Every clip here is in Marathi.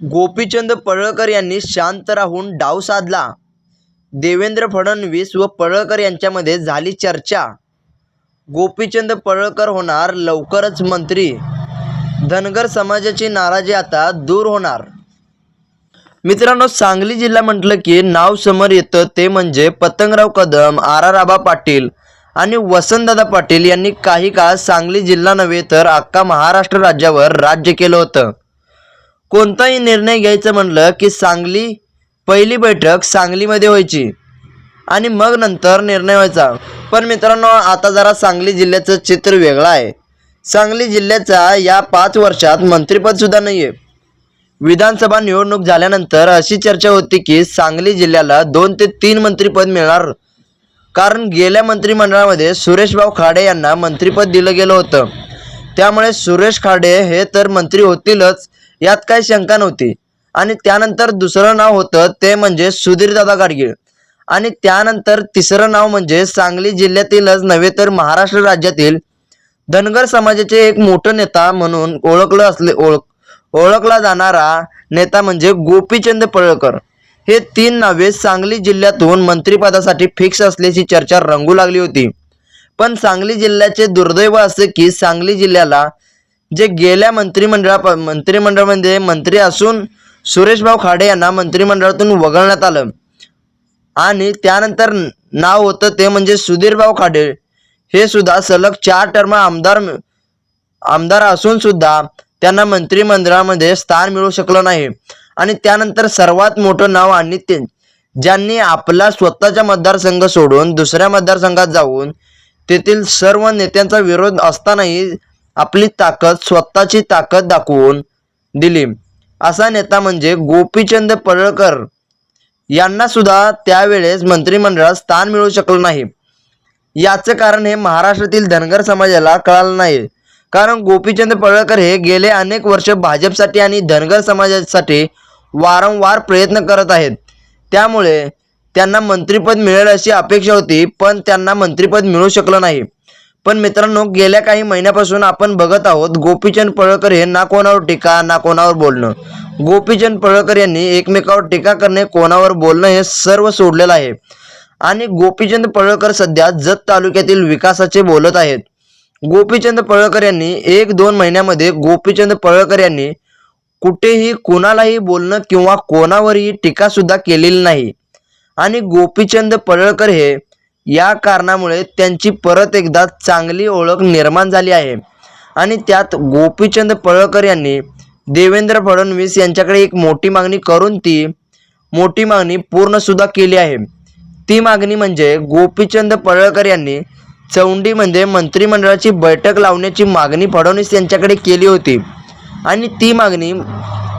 गोपीचंद पडळकर यांनी शांत राहून डाव साधला. देवेंद्र फडणवीस व पडळकर यांच्यामध्ये झाली चर्चा. गोपीचंद पडळकर होणार लवकरच मंत्री. धनगर समाजाची नाराजी आता दूर होणार. मित्रांनो सांगली जिल्हा म्हटलं की नाव समोर येतं ते म्हणजे पतंगराव कदम आर आर आबा पाटील आणि वसंतदादा पाटील यांनी काही काळ सांगली जिल्हा नव्हे तर अख्खा महाराष्ट्र राज्यावर राज्य केलं होतं. कोणताही निर्णय घ्यायचं म्हणलं की सांगली पहिली बैठक सांगलीमध्ये व्हायची. आणि मग नंतर निर्णय व्हायचा. पण मित्रांनो आता जरा सांगली जिल्ह्याचं चित्र वेगळं आहे. सांगली जिल्ह्याचा या पाच वर्षात मंत्रिपदसुद्धा नाही आहे विधानसभा निवडणूक झाल्यानंतर अशी चर्चा होती की सांगली जिल्ह्याला दोन ते तीन मंत्रिपद मिळणार. कारण गेल्या मंत्रिमंडळामध्ये सुरेशभाऊ खाडे यांना मंत्रिपद दिलं गेलं होतं. त्यामुळे सुरेश खाडे हे तर मंत्री होतीलच. यात काही शंका नव्हती. आणि त्यानंतर दुसरं नाव होतं ते म्हणजे सुधीरदादा गाडगीळ. आणि त्यानंतर तिसरं नाव म्हणजे सांगली जिल्ह्यातीलच नव्हे तर महाराष्ट्र राज्यातील धनगर समाजाचे एक मोठं नेता म्हणून ओळखलं असले ओळख ओळखला जाणारा नेता म्हणजे गोपीचंद पळळकर. हे तीन नावे सांगली जिल्ह्यातून मंत्रिपदासाठी फिक्स असल्याची चर्चा रंगू लागली होती. पण सांगली जिल्ह्याचे दुर्दैव असे की सांगली जिल्ह्याला जे गेल्या मंत्रिमंडळा मंत्रिमंडळामध्ये मंत्री असून सुरेशभाऊ खाडे यांना मंत्रिमंडळातून वगळण्यात आलं. आणि त्यानंतर नाव होतं ते म्हणजे सुधीरभाऊ खाडे. हे सुद्धा सलग चार टर्म आमदार आमदार असून सुद्धा त्यांना मंत्रिमंडळामध्ये स्थान मिळू शकलं नाही. आणि त्यानंतर सर्वात मोठं नाव आणि ते ज्यांनी आपला स्वतःचा मतदारसंघ सोडून दुसऱ्या मतदारसंघात जाऊन तेथील सर्व नेत्यांचा विरोध असतानाही आपली ताकद स्वतःची ताकद दाखवून दिली. असा नेता म्हणजे गोपीचंद पडळकर. यांना सुद्धा त्यावेळेस मंत्रिमंडळात स्थान मिळू शकलं नाही. याचं कारण हे महाराष्ट्रातील धनगर समाजाला कळालं नाही. कारण गोपीचंद पडळकर हे गेले अनेक वर्ष भाजपसाठी आणि धनगर समाजासाठी वारंवार प्रयत्न करत आहेत. त्यामुळे त्यांना मंत्रिपद मिळेल अशी अपेक्षा होती पण त्यांना मंत्रिपद मिळू शकलं नाही. पण मित्रांनो गेल्या काही महिन्यापासून आपण बघत आहोत गोपीचंद पळकर हे ना कोणावर टीका ना कोणावर बोलणं. गोपीचंद पळकर यांनी एकमेकावर टीका करणे कोणावर बोलणं हे सर्व सोडलेलं आहे. आणि गोपीचंद पळकर सध्या जत तालुक्यातील विकासाचे बोलत आहेत. गोपीचंद पळकर यांनी एक दोन महिन्यामध्ये गोपीचंद पळकर यांनी कुठेही कोणालाही बोलणं किंवा कोणावरही टीकासुद्धा केलेली नाही. आणि गोपीचंद पळळकर हे या कारणामुळे त्यांची परत एकदा चांगली ओळख निर्माण झाली आहे. आणि त्यात गोपीचंद पळळकर यांनी देवेंद्र फडणवीस यांच्याकडे एक मोठी मागणी करून ती मोठी मागणी पूर्णसुद्धा केली आहे. ती मागणी म्हणजे गोपीचंद पळळकर यांनी चौंडीमध्ये मंत्रिमंडळाची बैठक लावण्याची मागणी फडणवीस यांच्याकडे केली होती. आणि ती मागणी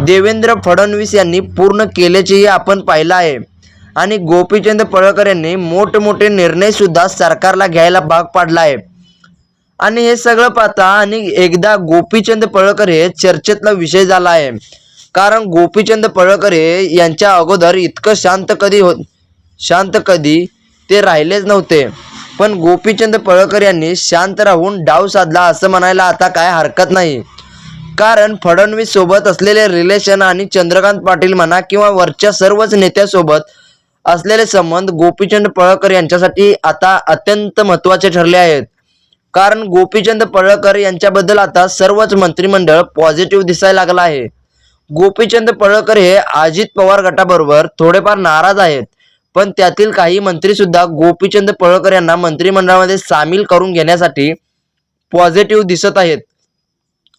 देवेंद्र फडणवीस यांनी पूर्ण केल्याचेही आपण पाहिलं आहे. आणि गोपीचंद पळकर यांनी मोठमोठे निर्णय सुद्धा सरकारला घ्यायला भाग पाडला आहे. आणि हे सगळं पाहता आणि एकदा गोपीचंद पळकर हे चर्चेतला विषय झाला आहे. कारण गोपीचंद पळकर हे यांच्या अगोदर इतकं शांत कधी हो शांत कधी ते राहिलेच नव्हते. पण गोपीचंद पळकर यांनी शांत राहून डाव साधला असं म्हणायला आता काय हरकत नाही. कारण फडणवीस सोबत असलेले रिलेशन आणि चंद्रकांत पाटील म्हणा किंवा वरच्या सर्वच नेत्यासोबत असलेले संबंध गोपीचंद पळकर यांच्यासाठी आता अत्यंत महत्त्वाचे ठरले आहेत. कारण गोपीचंद पळकर यांच्याबद्दल आता सर्वच मंत्रिमंडळ पॉझिटिव्ह दिसायला लागलं आहे. गोपीचंद पळकर हे अजित पवार गटाबरोबर थोडेफार नाराज आहेत. पण त्यातील काही मंत्री सुद्धा गोपीचंद पळकर यांना मंत्रिमंडळामध्ये सामील करून घेण्यासाठी पॉझिटिव्ह दिसत आहेत.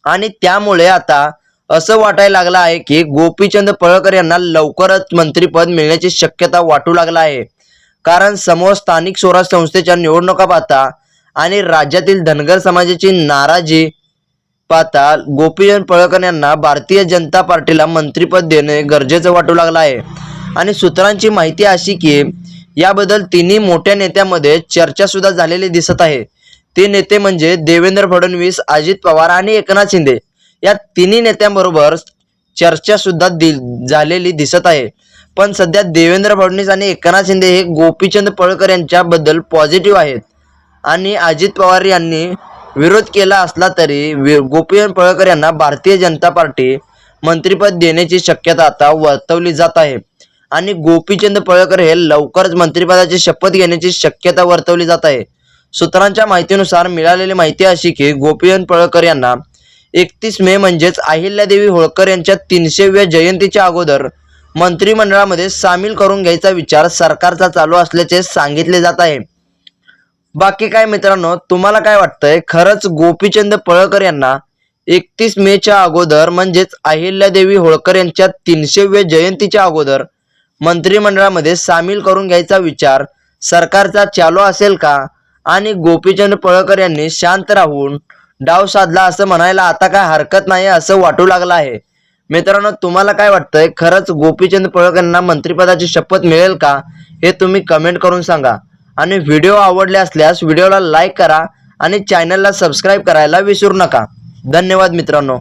आणि त्यामुळे आता असं वाटायला लागलं आहे की गोपीचंद पळकर यांना लवकरच मंत्रीपद मिळण्याची शक्यता वाटू लागला आहे. कारण समोर स्थानिक स्वराज संस्थेच्या निवडणुका पाहता आणि राज्यातील धनगर समाजाची नाराजी पाहता गोपीचंद पळकर यांना भारतीय जनता पार्टीला मंत्रीपद देणे गरजेचं वाटू लागलं आहे. आणि सूत्रांची माहिती अशी की याबद्दल तिन्ही मोठ्या नेत्यामध्ये चर्चा सुद्धा झालेली दिसत आहे. ते नेते म्हणजे देवेंद्र फडणवीस अजित पवार आणि एकनाथ शिंदे. या तिन्ही नेत्यांबरोबर चर्चा सुद्धा दि झालेली दिसत आहे. पण सध्या देवेंद्र फडणवीस आणि एकनाथ शिंदे हे गोपीचंद पळकर यांच्याबद्दल पॉझिटिव्ह आहेत. आणि अजित पवार यांनी विरोध केला असला तरी वि- गोपीचंद पळकर यांना भारतीय जनता पार्टी मंत्रिपद देण्याची शक्यता आता वर्तवली जात आहे. आणि गोपीचंद पळकर हे लवकरच मंत्रिपदाची शपथ घेण्याची शक्यता वर्तवली जात आहे. सूत्रांच्या माहितीनुसार मिळालेली माहिती अशी की गोपीचंद पळकर यांना एकतीस मे म्हणजेच अहिल्यादेवी होळकर यांच्या तीनशेव्या जयंतीच्या अगोदर मंत्रिमंडळामध्ये सामील करून घ्यायचा विचार सरकारचा चालू असल्याचे सांगितले जात आहे. बाकी काय मित्रांनो तुम्हाला काय वाटतंय? खरंच गोपीचंद पळकर यांना एकतीस मेच्या अगोदर म्हणजेच अहिल्यादेवी होळकर यांच्या तीनशेव्या जयंतीच्या अगोदर मंत्रिमंडळामध्ये सामील करून घ्यायचा विचार सरकारचा चालू असेल का? आणि गोपीचंद पळकर यांनी शांत राहून डाव साधला असं म्हणायला आता काय हरकत नाही असं वाटू लागलं आहे. मित्रांनो तुम्हाला काय वाटतंय? खरंच गोपीचंद पळकर यांना मंत्रिपदाची शपथ मिळेल का? हे तुम्ही कमेंट करून सांगा. आणि व्हिडिओ आवडले असल्यास व्हिडिओला लाईक करा आणि चॅनलला सबस्क्राईब करायला विसरू नका. धन्यवाद मित्रांनो.